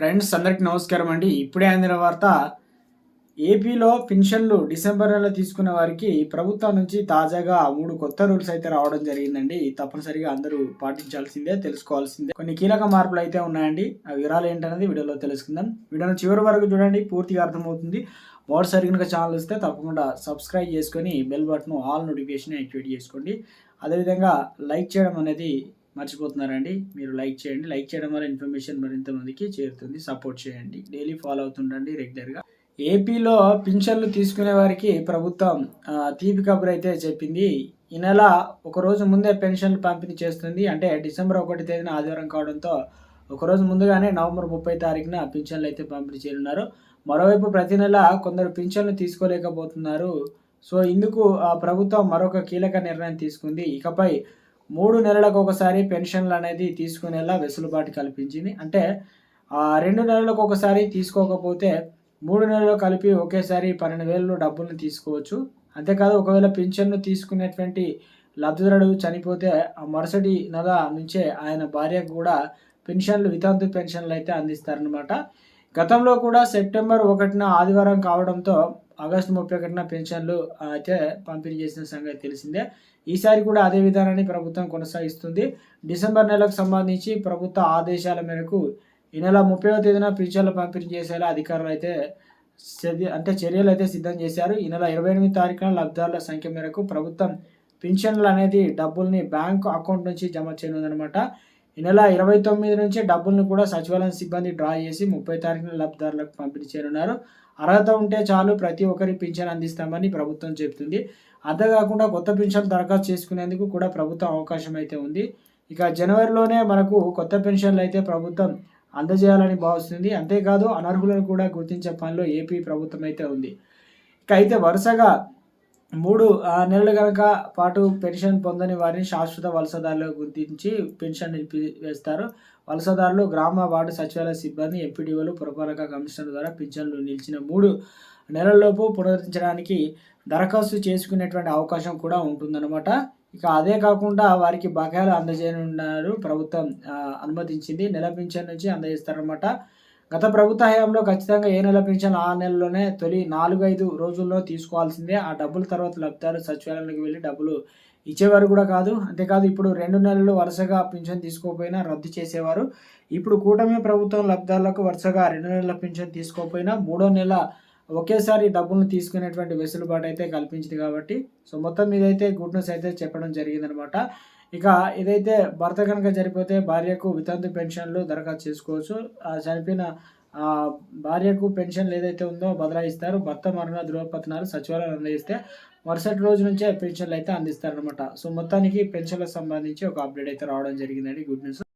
Friends అందరికీ నమస్కారం అండి. ఇప్పుడే అందిన వార్త ఏపీలో పెన్షన్లు డిసెంబర్ నెలలో తీసుకున్న వారికి ప్రభుత్వం నుంచి తాజాగా మూడు కొత్త రూల్స్ అయితే రావడం జరిగిందండి. తప్పనిసరిగా అందరూ పాటించాల్సిందే తెలుసుకోవాల్సిందే. కొన్ని కీలక మార్పులు అయితే ఉన్నాయండి. ఆ వివరాలు ఏంటనేది వీడియోలో తెలుసుకుందాం. వీడియోను చివరి వరకు చూడండి పూర్తిగా అర్థమవుతుంది. మొదటిసారి కనుక ఛానల్ వస్తే తప్పకుండా సబ్స్క్రైబ్ చేసుకొని bell button all notification activate చేసుకోండి. అదేవిధంగా లైక్ చేయడం అనేది మర్చిపోతున్నారండి. మీరు లైక్ చేయండి. లైక్ చేయడం వల్ల ఇన్ఫర్మేషన్ మరింత మందికి చేరుతుంది. సపోర్ట్ చేయండి. డైలీ ఫాలో అవుతుండండి రెగ్యులర్గా. ఏపీలో పింఛన్లు తీసుకునే వారికి ప్రభుత్వం తీపి కబురు అయితే చెప్పింది. ఈ నెల ఒక రోజు ముందే పెన్షన్లు పంపిణీ చేస్తుంది. అంటే డిసెంబర్ ఒకటి తేదీన ఆదివారం కావడంతో ఒకరోజు ముందుగానే నవంబర్ ముప్పై తారీఖున పింఛన్లు అయితే పంపిణీ చేయనున్నారు. మరోవైపు ప్రతి నెల కొందరు పింఛన్లు తీసుకోలేకపోతున్నారు. సో ఇందుకు ఆ ప్రభుత్వం మరొక కీలక నిర్ణయం తీసుకుంది. ఇకపై మూడు నెలలకు ఒకసారి పెన్షన్లు అనేది తీసుకునేలా వెసులుబాటు కల్పించింది. అంటే ఆ రెండు నెలలకు ఒకసారి తీసుకోకపోతే మూడు నెలలు కలిపి ఒకేసారి పన్నెండు వేలు డబ్బులను తీసుకోవచ్చు. అంతేకాదు ఒకవేళ పింఛన్ను తీసుకునేటువంటి లబ్ధిదారుడు చనిపోతే ఆ మరుసటి నెల నుంచే ఆయన భార్యకు కూడా పెన్షన్లు వితంతు పెన్షన్లు అయితే అందిస్తారనమాట గతంలో కూడా సెప్టెంబర్ ఒకటిన ఆదివారం కావడంతో ఆగస్టు ముప్పై ఒకటిన పెన్షన్లు అయితే పంపిణీ చేసిన సంగతి తెలిసిందే. ఈసారి కూడా అదే విధానాన్ని ప్రభుత్వం కొనసాగిస్తుంది. డిసెంబర్ నెలకు సంబంధించి ప్రభుత్వ ఆదేశాల మేరకు ఈ నెల ముప్పైవ తేదీన పింఛన్లు పంపిణీ చేసేలా అధికారులు అయితే అంటే చర్యలు అయితే సిద్ధం చేశారు. ఈ నెల ఇరవై ఎనిమిది తారీఖున లబ్ధిదారుల సంఖ్య మేరకు ప్రభుత్వం పింఛన్లు అనేది డబ్బుల్ని బ్యాంకు అకౌంట్ నుంచి జమ చేయనుందనమాట ఈ నెల ఇరవై తొమ్మిది నుంచి డబ్బుల్ని కూడా సచివాలయం సిబ్బంది డ్రా చేసి ముప్పై తారీఖున లబ్ధిదారులకు పంపిణీ చేయనున్నారు. అర్హత ఉంటే చాలు ప్రతి ఒక్కరి పింఛన్ అందిస్తామని ప్రభుత్వం చెబుతుంది. అంతేకాకుండా కొత్త పెన్షన్ దరఖాస్తు చేసుకునేందుకు కూడా ప్రభుత్వం అవకాశం అయితే ఉంది. ఇక జనవరిలోనే మనకు కొత్త పెన్షన్లు అయితే ప్రభుత్వం అందజేయాలని భావిస్తుంది. అంతేకాదు అనర్హులను కూడా గుర్తించే పనిలో ఏపీ ప్రభుత్వం అయితే ఉంది. ఇక అయితే వరుసగా మూడు నెలలు కనుక పాటు పెన్షన్ పొందని వారిని శాశ్వత వలసదారులు గుర్తించి పెన్షన్ నిలిపివేస్తారు. వలసదారులు గ్రామ వార్డు సచివాలయ సిబ్బంది ఎంపీడీఓలు పురపాలక కమిషనర్ ద్వారా పింఛన్లు నిలిచిన మూడు నెలల్లోపు పునరుద్ధరించడానికి దరఖాస్తు చేసుకునేటువంటి అవకాశం కూడా ఉంటుందన్నమాట. ఇక అదే కాకుండా వారికి బకాయిలు అందజేయనున్నారు. ప్రభుత్వం అనుమతించింది. నెల పింఛన్ నుంచి అందజేస్తారన్నమాట. గత ప్రభుత్వ హయాంలో ఖచ్చితంగా ఏ నెల పెన్షన్ ఆ నెలలోనే తొలి నాలుగు ఐదు రోజుల్లో తీసుకోవాల్సిందే. ఆ డబ్బుల తర్వాత లబ్ధిదారు సచివాలయానికి వెళ్ళి డబ్బులు ఇచ్చేవారు కూడా కాదు. అంతేకాదు ఇప్పుడు రెండు నెలలు వరుసగా పింఛన్ తీసుకోకపోయినా రద్దు చేసేవారు. ఇప్పుడు కూటమి ప్రభుత్వం లబ్ధిదారులకు వరుసగా రెండు నెలల పింఛన్ తీసుకోకపోయినా మూడో నెల ఒకేసారి డబ్బులను తీసుకునేటువంటి వెసులుబాటు అయితే కల్పించింది కాబట్టి. సో మొత్తం మీదైతే గుడ్ న్యూస్ అయితే చెప్పడం జరిగిందనమాట. ఇక ఏదైతే భర్త కనుక చనిపోతే భార్యకు వితంతు పెన్షన్లు దరఖాస్తు చేసుకోవచ్చు. చనిపోయిన భార్యకు పెన్షన్లు ఏదైతే ఉందో బదలాయిస్తారు. భర్త మరణ ధృవపత్రాలు సచివాలయం అందజేస్తే మరుసటి రోజు నుంచే పెన్షన్లు అయితే అందిస్తారనమాట సో మొత్తానికి పెన్షన్లకు సంబంధించి ఒక అప్డేట్ అయితే రావడం జరిగిందండి. Good news.